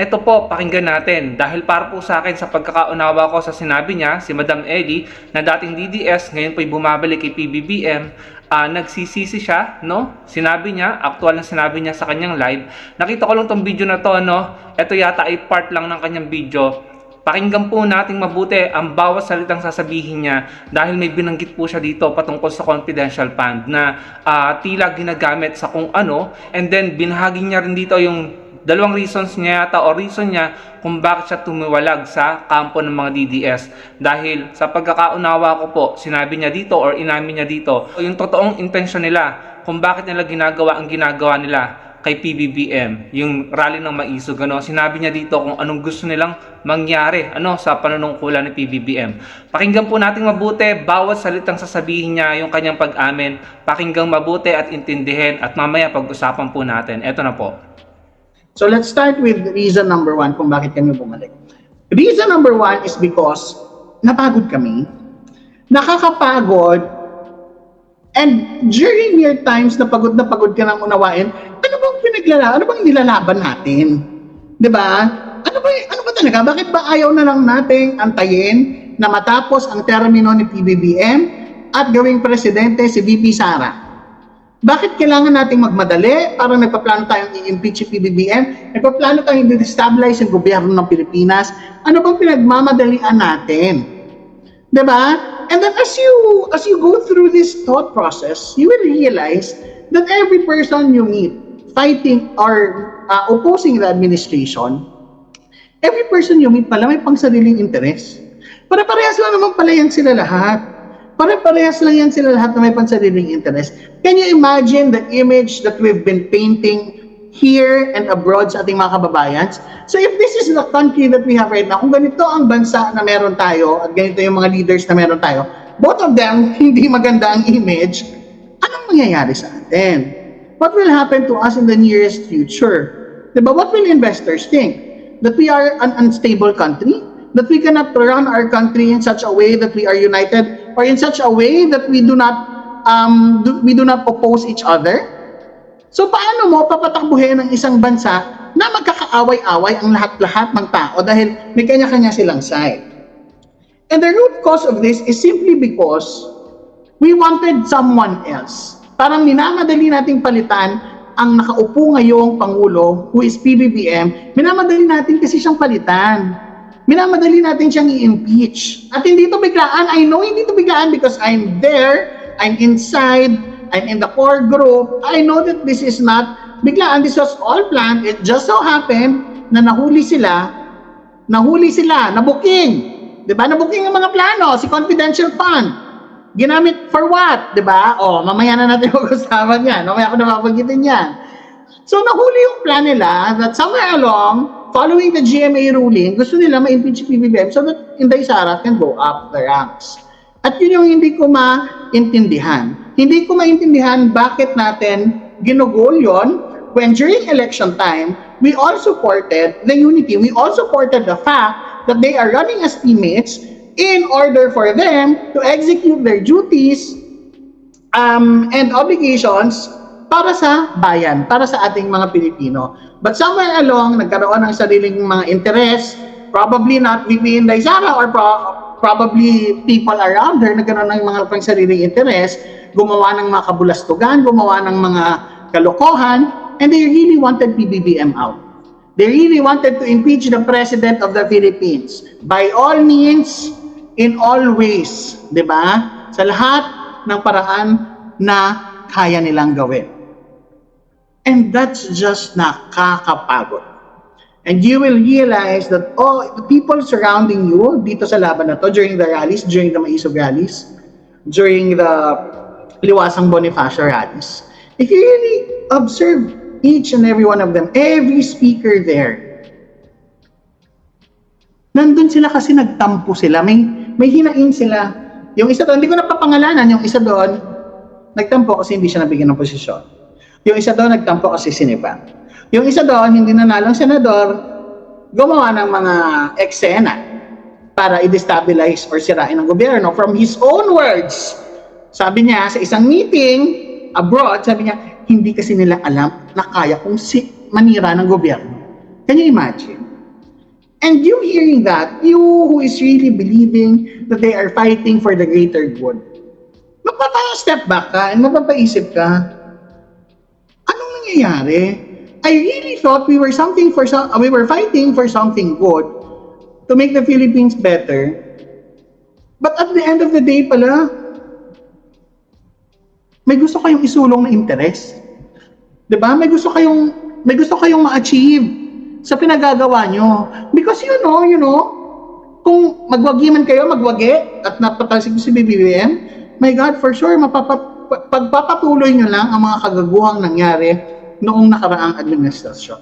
ito po, pakinggan natin. Dahil para po sa akin, sa pagkakaunawa ko sa sinabi niya, si Madam Ellie, na dating DDS, ngayon po'y bumabalik kay PBBM, ah, nagsisisi siya, no? Sinabi niya, actual na sinabi niya sa kanyang live. Nakita ko lang tong video na to, no? Ito yata ay part lang ng kanyang video. Pakinggan po nating mabuti ang bawat salitang sasabihin niya dahil may binanggit po siya dito patungkol sa confidential fund na ah, tila ginagamit sa kung ano and then binahagi niya rin dito yung dalawang reasons niya yata o reason niya kung bakit siya tumiwalag sa kampo ng mga DDS dahil sa pagkakaunawa ko po sinabi niya dito or inamin niya dito yung totoong intensyon nila kung bakit nila ginagawa ang ginagawa nila kay PBBM, yung rally ng maisog, ano, sinabi niya dito kung anong gusto nilang mangyari, ano, sa panunungkulan ni PBBM. Pakinggan po natin mabuti, bawat salitang sasabihin niya yung kanyang pag-amin, pakinggan mabuti at intindihin at mamaya pag-usapan po natin. Eto na po. So let's start with reason number one kung bakit kami bumalik. Reason number one is because napagod kami. Nakakapagod. And during your times na pagod na pagod ka nang unawain, ano bang pinaglala, ano bang nilalaban natin? 'Di ba? Ano ba, ano ba talaga? Bakit ba ayaw na lang nating antayin na matapos ang termino ni PBBM at gawing presidente si VP Sara? Bakit kailangan nating magmadali? Parang nagpaplano tayong i-impeach si PBBM, nagpaplano tayong i-destabilize yung gobyerno ng Pilipinas. Ano bang pinagmamadalian natin? ba? And then as you as you go through this thought process, you will realize that every person you meet fighting or uh, opposing the administration, every person you meet pala may pangsariling interes. Para-parehas lang naman pala yan sila lahat. Pare-parehas lang yan sila lahat na may pansariling interest. Can you imagine the image that we've been painting here and abroad sa ating mga kababayans? So if this is the country that we have right now, kung ganito ang bansa na meron tayo at ganito yung mga leaders na meron tayo, both of them hindi maganda ang image, anong mangyayari sa atin? What will happen to us in the nearest future? Diba? What will investors think? That we are an unstable country? That we cannot run our country in such a way that we are united or in such a way that we do not um, do, we do not oppose each other? So paano mo papatakbuhin ng isang bansa na magkakaaway-away ang lahat-lahat ng tao dahil may kanya-kanya silang side? And the root cause of this is simply because we wanted someone else. Parang minamadali nating palitan ang nakaupo ngayong Pangulo who is PBBM, minamadali natin kasi siyang palitan. Minamadali natin siyang i-impeach. At hindi ito biglaan. I know hindi ito biglaan because I'm there, I'm inside, I'm in the core group. I know that this is not biglaan. This was all planned. It just so happened na nahuli sila, nahuli sila, nabuking. Di ba? Nabuking ang mga plano, si confidential fund. Ginamit for what? Di ba? O, mamaya na natin mag-usapan yan. Mamaya ako na mapagkitin yan. So, nahuli yung plan nila that somewhere along, following the GMA ruling, gusto nila ma-impeach si PBBM so that Inday Sara can go up the ranks. At yun yung hindi ko maintindihan. Hindi ko maintindihan bakit natin ginugol yon when during election time, we all supported the unity. We all supported the fact that they are running as teammates in order for them to execute their duties um, and obligations para sa bayan, para sa ating mga Pilipino. But somewhere along, nagkaroon ng sariling mga interest, probably not VP Inday Sara or pro- probably people around her nagkaroon ng mga pang sariling interest, gumawa ng mga kabulastugan, gumawa ng mga kalokohan, and they really wanted PBBM out. They really wanted to impeach the President of the Philippines. By all means, in all ways, di ba? Sa lahat ng paraan na kaya nilang gawin. And that's just nakakapagod. And you will realize that all the people surrounding you dito sa laban na to during the rallies, during the Maisog rallies, during the Liwasang Bonifacio rallies, if you really observe each and every one of them, every speaker there, nandun sila kasi nagtampo sila. May, may hinain sila. Yung isa doon, hindi ko napapangalanan, yung isa doon, nagtampo kasi hindi siya nabigyan ng posisyon. Yung isa doon, nagtampo kasi sinipa. Yung isa doon, hindi nanalong senador, gumawa ng mga eksena para i-destabilize or sirain ang gobyerno. From his own words, sabi niya sa isang meeting abroad, sabi niya, hindi kasi nila alam na kaya kung si manira ng gobyerno. Can you imagine? And you hearing that, you who is really believing that they are fighting for the greater good, magpapa-step back ka and mapapaisip ka, nangyayari? I really thought we were something for some, we were fighting for something good to make the Philippines better. But at the end of the day pala, may gusto kayong isulong na interest. 'Di ba? May gusto kayong may gusto kayong ma-achieve sa pinagagawa nyo. Because you know, you know, kung magwagi man kayo, magwagi at napatalsik si BBM, my God, for sure, mapapa, pagpapatuloy nyo lang ang mga kagaguhang nangyari noong nakaraang administrasyon.